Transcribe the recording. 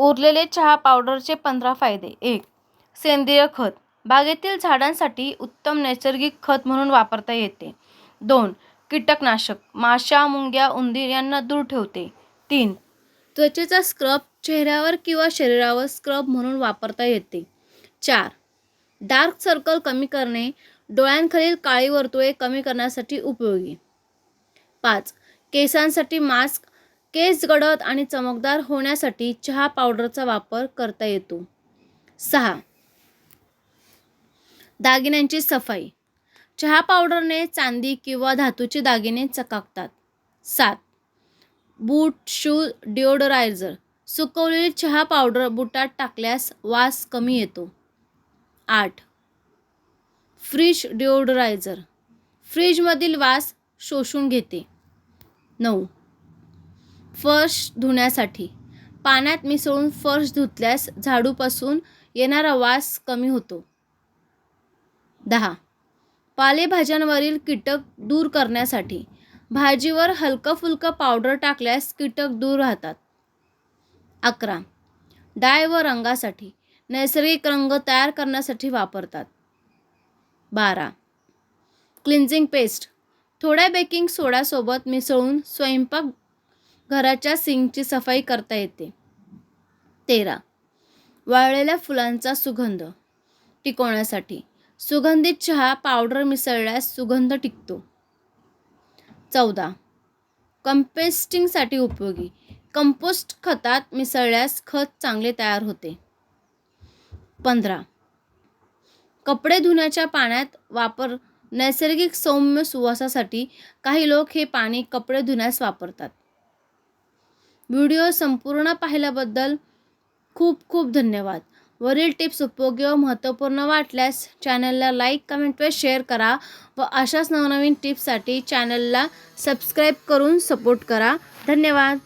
उरलेले चहा पावडरचे पंधरा फायदे. एक सेंद्रिय खत. बागेतील झाडांसाठी उत्तम नैसर्गिक खत म्हणून वापरता येते. दोन कीटकनाशक. माशा मुंग्या उंदीर यांना दूर ठेवते. तीन त्वचेचा स्क्रब चेहऱ्यावर किंवा शरीरावर स्क्रब म्हणून वापरता येते. चार डार्क सर्कल कमी करणे डोळ्यांखालील काळी वर्तुळे कमी करण्यासाठी उपयोगी. पाच केसांसाठी मास्क केस गडद आणि चमकदार होण्यासाठी चहा पावडरचा वापर करता येतो. सहा. दागिन्यांची सफाई. चहा पावडरने चांदी किंवा धातूचे दागिने चकाकतात. सात. बूट शूज डिओडरायझर. सुकवलेली चहा पावडर बुटात टाकल्यास वास कमी येतो. आठ. फ्रीज डिओडरायझर. फ्रीजमधील वास शोषून घेते. नऊ. फर्श धुण्यासाठी. पाण्यात मिसळून फर्श धुतल्यास झाडूपासून येणारा वास कमी होतो. दहा. पालेभाज्यांवरील कीटक दूर करण्यासाठी. भाजीवर हलकं फुलकं पावडर टाकल्यास कीटक दूर राहतात. अकरा. डाय व रंगासाठी. नैसर्गिक रंग तयार करण्यासाठी वापरतात. बारा. Cleansing paste. थोड्या बेकिंग सोड्यासोबत मिसळून स्वयंपाक घराच्या सिंकची सफाई करता येते. तेरा. वाळलेल्या फुलांचा सुगंध टिकवण्यासाठी. सुगंधित चहा पावडर मिसळल्यास सुगंध टिकतो. चौदा. कंपेस्टिंगसाठी उपयोगी. कंपोस्ट खतात मिसळल्यास खत चांगले तयार होते. पंधरा. कपडे धुण्याच्या पाण्यात वापर. नैसर्गिक सौम्य सुवासासाठी काही लोक हे पाणी कपडे धुण्यास वापरतात. व्हिडिओ संपूर्ण पाहिल्याबद्दल खूप खूप धन्यवाद. वरील टिप्स उपयोगी व महत्त्वपूर्ण वाटल्यास चॅनलला लाईक कमेंट व शेअर करा व अशाच नवनवीन टिप्ससाठी चॅनलला सबस्क्राईब करून सपोर्ट करा. धन्यवाद.